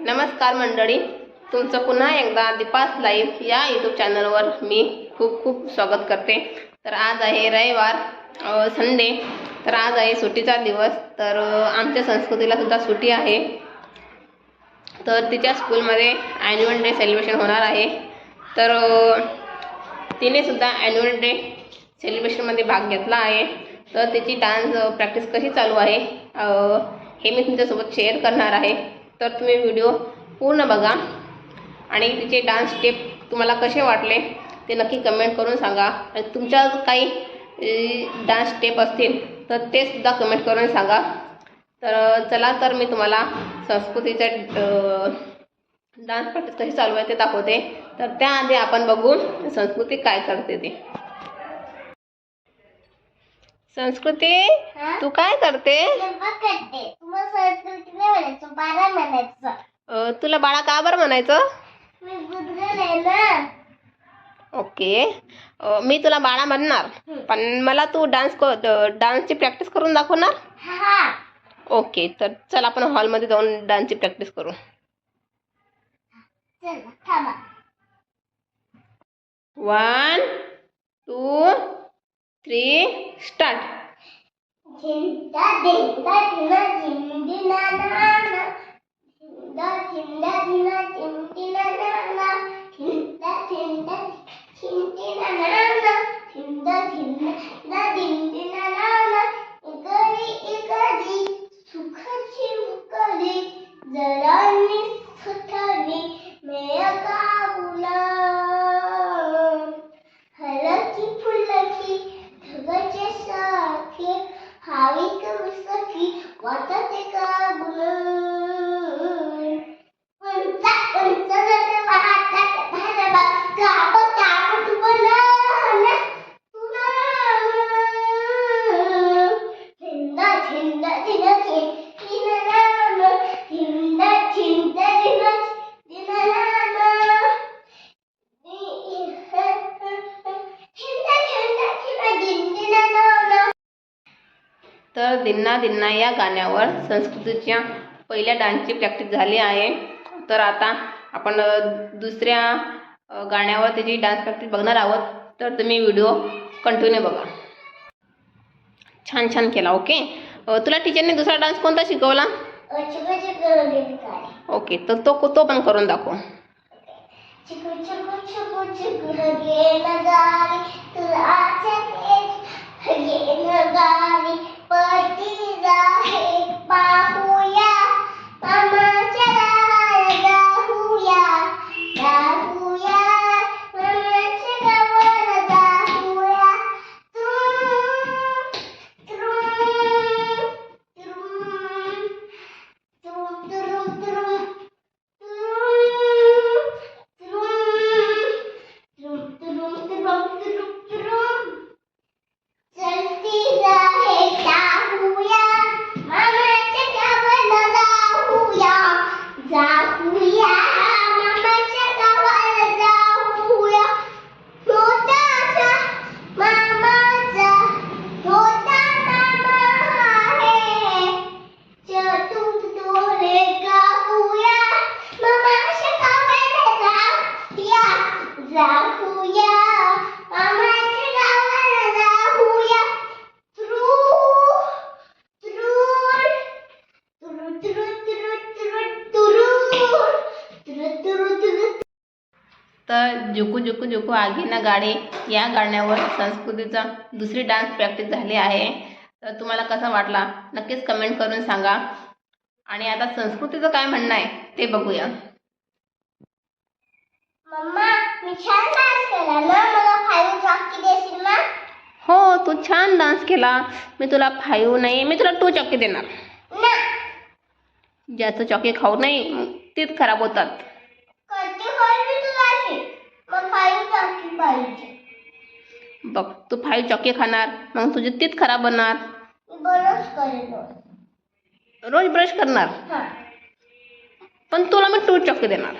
नमस्कार मंडळी तुमचं पुन्हा एकदा दीपास लाईव्ह या यूट्यूब चॅनलवर मी खूप खूप स्वागत करते. तर आज आहे रविवार संडे. तर आज आहे सुट्टीचा दिवस तर आमच्या संस्कृतीला सुद्धा सुट्टी आहे. तर तिच्या स्कूलमध्ये ॲन्युअल डे सेलिब्रेशन होणार आहे. तर तिने सुद्धा ॲन्युअल डे सेलिब्रेशनमध्ये भाग घेतला आहे. तर तिची डान्स प्रॅक्टिस कशी चालू आहे हे मी तुमच्यासोबत शेअर करणार आहे. तर तुम्ही व्हिडिओ पूर्ण बघा. आणि तिचे डान्स स्टेप तुम्हाला कसे वाटले ते नक्की कमेंट करून सांगा. आणि तुमच्या काही डान्स स्टेप असतील तर ते सुद्धा कमेंट करून सांगा. तर चला तर मी तुम्हाला संस्कृतीच्या डान्स प्रॅक्टिस कशी चालू आहे ते दाखवते. तर त्याआधी आपण बघू संस्कृती काय करते ते. संस्कृती? तू काय करते? म्हणायचं. अ, तुला बाळा का बरं म्हणायचं? मी गुदगल आहे ना. ओके. अ, मी तुला बाळा म्हणणार पण मला तू डान्स डान्सची प्रॅक्टिस करून दाखवणार? हा. ओके तर चल आपण हॉलमध्ये जाऊन डान्सची प्रॅक्टिस करू. चल थांबा. One two three start. 叮当叮当叮当叮叮当叮当叮当叮叮叮叮当当 What the तर दिन्ना दिन्ना या गाण्यावर संस्कृतीच्या पहिल्या डान्सची प्रॅक्टिस झाली आहे. तर आता आपण दुसऱ्या गाण्यावर त्याची डान्स प्रॅक्टिस बघणार आहोत. तर तुम्ही व्हिडिओ कंटिन्यू बघा. छान छान केला ओके? तुला टीचरने दुसरा डान्स कोणता शिकवला? ओके तर तो तो पण करून दाखव. तर जुकू जुकू जुकू आगी ना गाडी. या गाण्यावर संस्कृतीचा दुसरी डान्स प्रॅक्टिस झाली आहे. तर तुम्हाला कसा वाटला? नक्कीच कमेंट करून सांगा. आणि आता संस्कृतीचं काय म्हणणं आहे ते बघूया. मम्मा मी छान डान्स केला ना? मला फाईव्ह चॉकी देशील ना? हो तू छान डान्स केला. मी तुला फाईव्ह नाही मी तुला टू चॉकी देणार. ज्याचं चॉकी खाऊ नाही तीच खराब होतात. पाहिजे. बघ तू फाईव्ह चॉकी खाणार मग तुझी तीच खराब होणार. रोज. रोज ब्रश करणार? हा. पण तुला मी टू चॉकी देणार.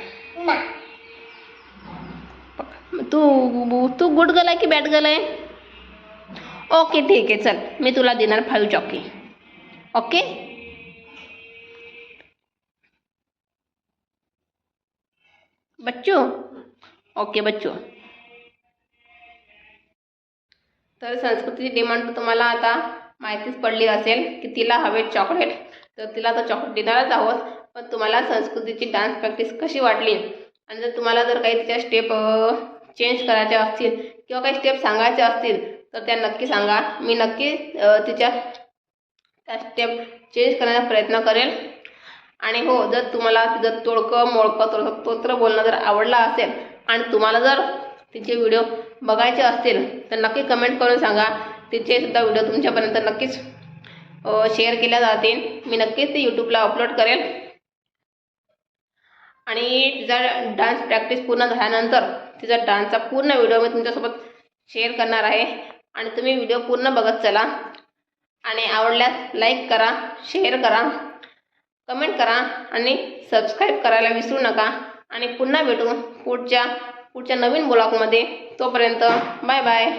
तू तू गुड गर्ल आहे की बॅड गर्ल आहे? ओके ठीक आहे चल मी तुला देणार फाईव्ह चॉकी. ओके बच्चू? ओके बच्चू. तर संस्कृतीची डिमांड तर तुम्हाला आता माहितीच पडली असेल की तिला हवे चॉकलेट तर तिला तर चॉकलेट देणारच आहोत. पण तुम्हाला संस्कृतीची डान्स प्रॅक्टिस कशी वाटली? आणि जर तुम्हाला जर काही तिच्या स्टेप चेंज करायच्या असतील किंवा काही स्टेप सांगायच्या असतील तर त्या नक्की सांगा. मी नक्की तिच्या त्या स्टेप चेंज करण्याचा प्रयत्न करेल. आणि हो जर तुम्हाला तिचं तोडकं मोडकं तोडकं तोत्र बोलणं जर आवडलं असेल आणि तुम्हाला जर तिचे व्हिडिओ बघायचे असतील तर नक्की कमेंट करून सांगा. तिचे सुद्धा व्हिडिओ तुमच्यापर्यंत नक्कीच शेअर केल्या जातील. मी नक्कीच ते यूट्यूबला अपलोड करेल. आणि तिचा डान्स प्रॅक्टिस पूर्ण झाल्यानंतर तिचा डान्सचा पूर्ण व्हिडिओ मी तुमच्यासोबत शेअर करणार आहे. आणि तुम्ही व्हिडिओ पूर्ण बघत चला. आणि आवडल्यास लाईक करा शेअर करा कमेंट करा आणि सबस्क्राईब करायला विसरू नका. आणि पुन्हा भेटू पुढच्या पुढच्या नवीन ब्लॉगमध्ये तोपर्यंत बाय बाय.